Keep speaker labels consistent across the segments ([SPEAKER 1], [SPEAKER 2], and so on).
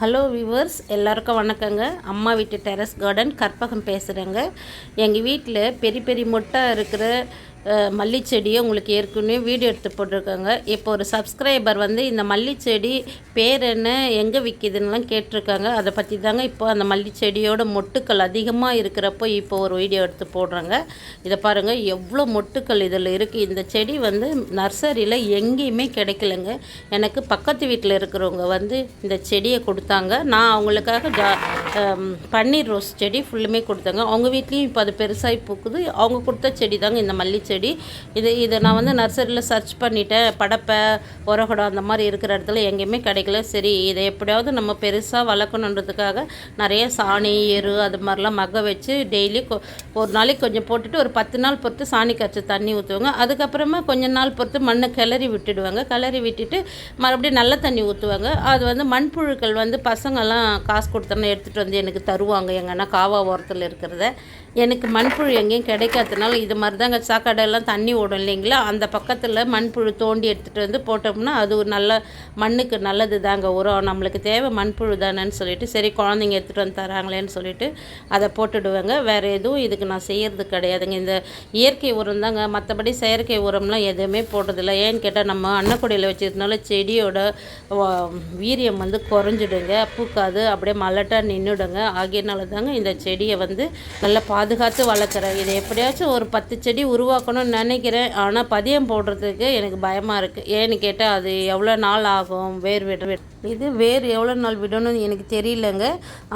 [SPEAKER 1] Hello viewers எல்லாருக்கும் வணக்கங்க. அம்மா வீட்டு டெரஸ் கார்டன் கற்பகம் பேசுகிறேங்க எங்கள் வீட்டில் பெரிய பெரிய மொட்டை இருக்கிற மல்லிச்செடியை உங்களுக்கு ஏற்கனவே வீடியோ எடுத்து போட்டிருக்காங்க. இப்போ ஒரு சப்ஸ்கிரைபர் வந்து இந்த மல்லிச்செடி பேர் என்ன எங்கே விற்கிதுன்னுலாம் கேட்டிருக்காங்க. அதை பற்றி தாங்க இப்போ அந்த மல்லிச்செடியோட மொட்டுக்கள் அதிகமாக இருக்கிறப்போ இப்போ ஒரு வீடியோ எடுத்து போடுறாங்க. இதை பாருங்கள் எவ்வளோ மொட்டுக்கள் இதில் இருக்குது இந்த செடி வந்து நர்சரியில் எங்கேயுமே கிடைக்கலங்க. எனக்கு பக்கத்து வீட்டில் இருக்கிறவங்க வந்து இந்த செடியை கொடுத்தாங்க. நான் அவங்களுக்காக ஜா பன்னீர் ரோஸ் செடி ஃபுல்லுமே கொடுத்தாங்க. அவங்க வீட்லேயும் இப்போ அது பெருசாகி பூக்குது. அவங்க கொடுத்த செடி தாங்க இந்த மல்லி செடி. இது இதை நான் வந்து நர்சரியில் சர்ச் பண்ணிட்டேன். படப்பை உரகுடம் அந்த மாதிரி இருக்கிற இடத்துல எங்கேயுமே கிடைக்கல. சரி இதை எப்படியாவது நம்ம பெருசாக வளர்க்கணுன்றதுக்காக நிறைய சாணி எரு அது மாதிரிலாம் மக வச்சு டெய்லி ஒரு நாளைக்கு கொஞ்சம் போட்டுட்டு ஒரு பத்து நாள் பொறுத்து சாணி கரைச்சி தண்ணி ஊற்றுவாங்க அதுக்கப்புறமா கொஞ்ச நாள் பொறுத்து மண்ணை கிளறி விட்டுடுவாங்க. கிளறி விட்டுட்டு மறுபடியும் நல்ல தண்ணி ஊற்றுவாங்க அது வந்து மண்புழுக்கள் வந்து பசங்கள்லாம் காசு கொடுத்தோன்னா எடுத்துகிட்டு வந்து எனக்கு தருவாங்க. எங்கன்னா காவா ஓரத்தில் இருக்கிறத. எனக்கு மண்புழு எங்கேயும் கிடைக்காதனால இது மாதிரி தாங்க சாக்கடையெல்லாம் தண்ணி ஓடும் இல்லைங்களா? அந்த பக்கத்தில் மண்புழு தோண்டி எடுத்துகிட்டு வந்து போட்டோம்னா அது ஒரு நல்ல மண்ணுக்கு நல்லது தாங்க. உரம் நம்மளுக்கு தேவை மண்புழு தானேன்னு சொல்லிட்டு சரி குழந்தைங்க எடுத்துகிட்டு வந்து தராங்களேன்னு சொல்லிட்டு அதை போட்டுடுவேங்க. வேறு எதுவும் இதுக்கு நான் செய்கிறது கிடையாதுங்க. இந்த இயற்கை உரம் தாங்க. மற்றபடி செயற்கை உரம்லாம் எதுவுமே போடுறதில்ல. ஏன்னு கேட்டால் நம்ம அன்னக்குடியில் வச்சதுனால செடியோட வீரியம் வந்து குறைஞ்சிடுங்க. பூக்காது. அப்படியே மலட்டாக நின்றுடுங்க ஆகியனால தாங்க இந்த செடியை வந்து நல்லா பாதுகாத்து வளர்க்குறேன். இதை எப்படியாச்சும் ஒரு பத்து செடி உருவாக்கணும்னு நினைக்கிறேன். ஆனால் பதியம் போடுறதுக்கு எனக்கு பயமாக இருக்குது ஏன்னு கேட்டால் அது எவ்வளோ நாள் ஆகும்? வேர் விட இது வேர் எவ்வளோ நாள் விடணும்னு எனக்கு தெரியலங்க.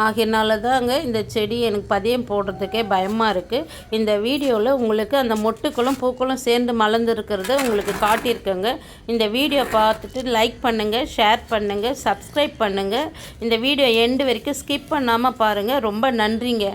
[SPEAKER 1] ஆகையினால தாங்க இந்த செடி எனக்கு பதியம் போடுறதுக்கே பயமாக இருக்குது இந்த வீடியோவில் உங்களுக்கு அந்த மொட்டுக்களும் பூக்களும் சேர்ந்து மலர்ந்துருக்கிறத உங்களுக்கு காட்டியிருக்கேங்க. இந்த வீடியோ பார்த்துட்டு லைக் பண்ணுங்கள் ஷேர் பண்ணுங்கள் சப்ஸ்கிரைப் பண்ணுங்கள் இந்த வீடியோ எண்டு வரைக்கும் ஸ்கிப் பண்ணாமல் பாருங்கள் ரொம்ப நன்றிங்க.